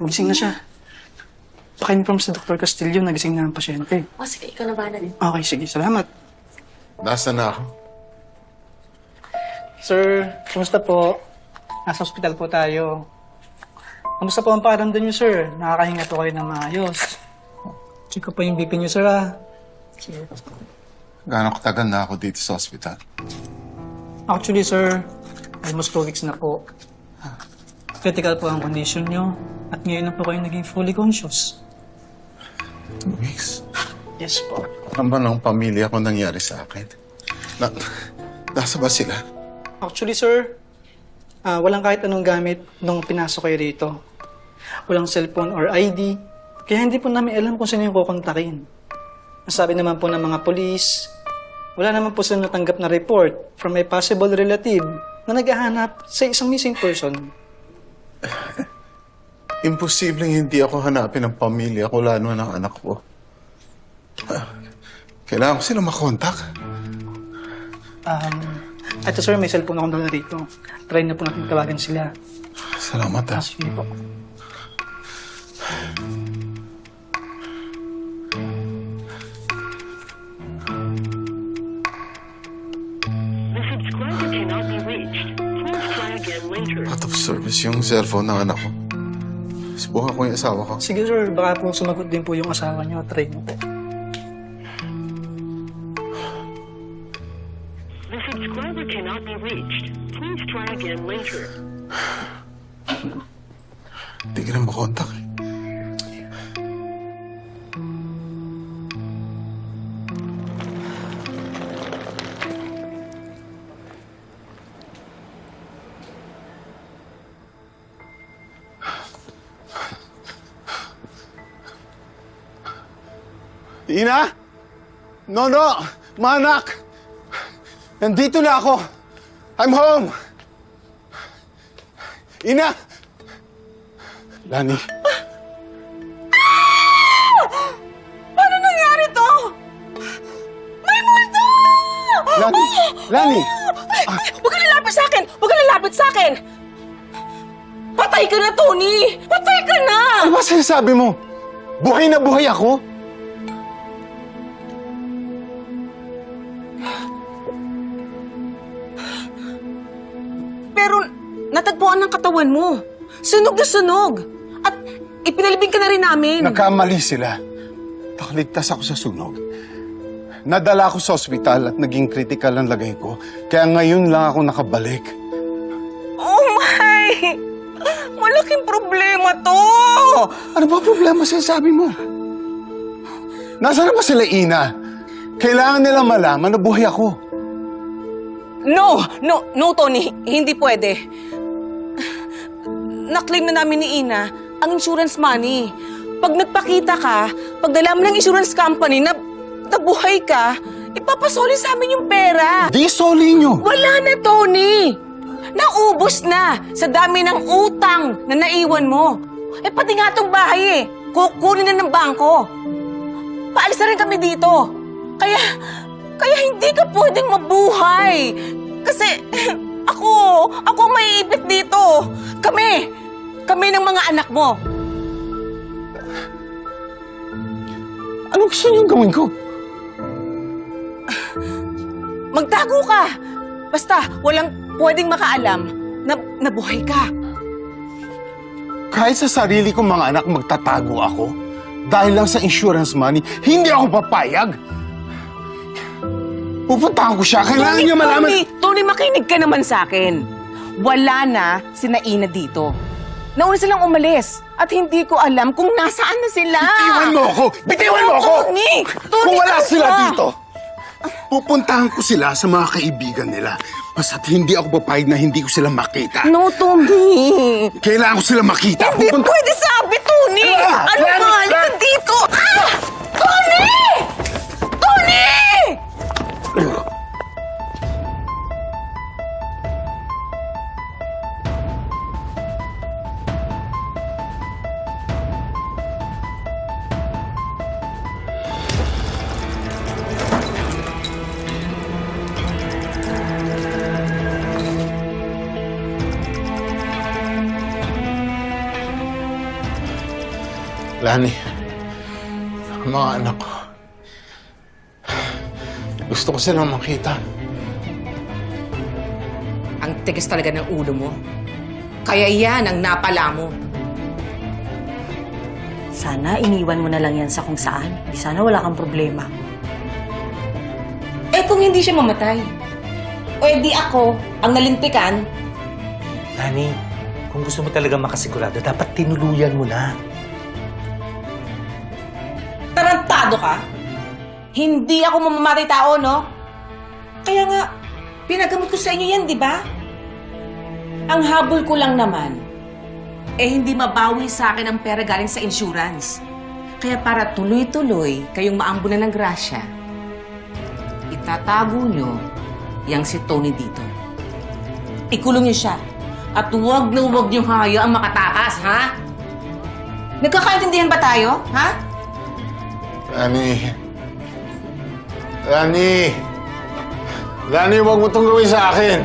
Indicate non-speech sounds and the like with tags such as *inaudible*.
Gising na siya. Paka-inform sa Dr. Castillo na gising na ang pasyente. O sige, ikaw na ba na Okay, sige. Salamat. Nasaan na ako? Sir, kumusta po? Nasa ospital po tayo. Kumusta po ang pakiramdam niyo, sir? Nakakahinga po kayo ng maayos. Check ko po yung BP niyo, sir, ah. Sige. Gaano katagal na ako dito sa ospital? Actually, sir, almost two weeks na po. Critical po ang condition niyo. At ngayon na po kayo naging fully conscious. Two weeks. Yes po. Ano ba ng pamilya ko nangyari sa akin? Na, nasa ba sila? Actually, sir, ah, walang kahit anong gamit nung pinasok kayo dito. Walang cellphone or ID. Kaya hindi po namin alam kung sino yung kukontakin. Nasabi naman po ng mga polis, wala naman po sila natanggap na report from a possible relative na naghahanap sa isang missing person. *sighs* Imposibleng hindi ako hanapin ng pamilya ko, lalo ng anak ko. *sighs* Kailangan ko sila makontak. Um, ito sir, may cellphone akong dala dito. Try na po natin tawagan sila. *sighs* Salamat Ah, ah. sige po. Service yung cellphone ng anak ko. Subukan ko yung asawa ko. Sige sir, baka po sumagot din po yung asawa niyo. Try mo po. The subscriber cannot be reached. Please try again later. *sighs* Hindi ka na makontak eh. Ina? Nono! Manak! Nandito na ako! I'm home! Ina! Lani, Paano nangyari to? May multo! Lani! Lani! Ay, Huwag ka lalapit sa akin! Huwag ka lalapit sa akin! Patay ka na, Tony! Patay ka na! Ano ba sinasabi mo? Buhay na buhay ako? Pero natagpuan ng katawan mo. Sunog na sunog. At ipinalibing ka na rin namin. Nagkamali sila. Nakaligtas ako sa sunog. Nadala ako sa ospital at naging critical ang lagay ko. Kaya ngayon lang ako nakabalik. oh my! Malaking problema to! Ano ba problema sinasabi mo? Nasaan na ba sila, Ina? Kailangan nila malaman na buhay ako. No! No, no, Tony. Hindi pwede. Naklaim na namin ni Ina ang insurance money. Pag nagpakita ka, pag dala mo ng insurance company na nabuhay ka, ipapasoli sa amin yung pera. Di soli nyo. Wala na, Tony! Naubos na sa dami ng utang na naiwan mo. Eh, pati nga tong bahay eh. Kukunin na ng bangko. Paalis na rin kami dito. Kaya, kaya hindi ka pwedeng mabuhay. Kasi, *clears throat* ako, ako ang maiipit dito. Kami, kami ng mga anak mo. Ano gusto niyong gawin ko? *sighs* Magtago ka. Basta, walang, pwedeng makaalam na nabuhay ka. Kahit sa sarili kong mga anak magtatago ako, dahil lang sa insurance money, hindi ako papayag. Pupuntahan ko siya. Kailangan niya malaman... Tony, Tony, makinig ka naman sa akin. Wala na si Naina dito. Nauna silang umalis at hindi ko alam kung nasaan na sila. Bitiwan mo ako! Bitiwan mo ako! Tony! Tony, Kung wala sila dito, pupuntahan ko sila sa mga kaibigan nila. Basta't hindi ako papayag na hindi ko sila makita. No, Tony. Kailangan ko sila makita. Hindi Pupunta- pwede sabi, Tony! Ah, ano Lani, ba? Halika dito! Ah! Tony! Tony! Lani, mga anak ko. Gusto ko silang makita. Ang tigas talaga ng ulo mo. Kaya yan ang napala mo. Sana iniwan mo na lang yan sa kung saan. Di sana wala kang problema. Eh kung hindi siya mamatay, o edi ako ang nalintikan, Lani, kung gusto mo talaga makasigurado, dapat tinuluyan mo na. Tarantado ka. Hindi ako mamamatay tao, no? Kaya nga, pinagamot ko sa inyo yan, di ba? Ang habol ko lang naman, eh hindi mabawi sa akin ang pera galing sa insurance. Kaya para tuloy-tuloy kayong maambunan ng grasya, itatago nyo yang si Tony dito. Ikulong niyo siya. At huwag na huwag niyong hayaang makatakas, ha? Nagkakaintindihan ba tayo, ha? Lani. Lani. Lani, huwag mo itong gawin sa akin.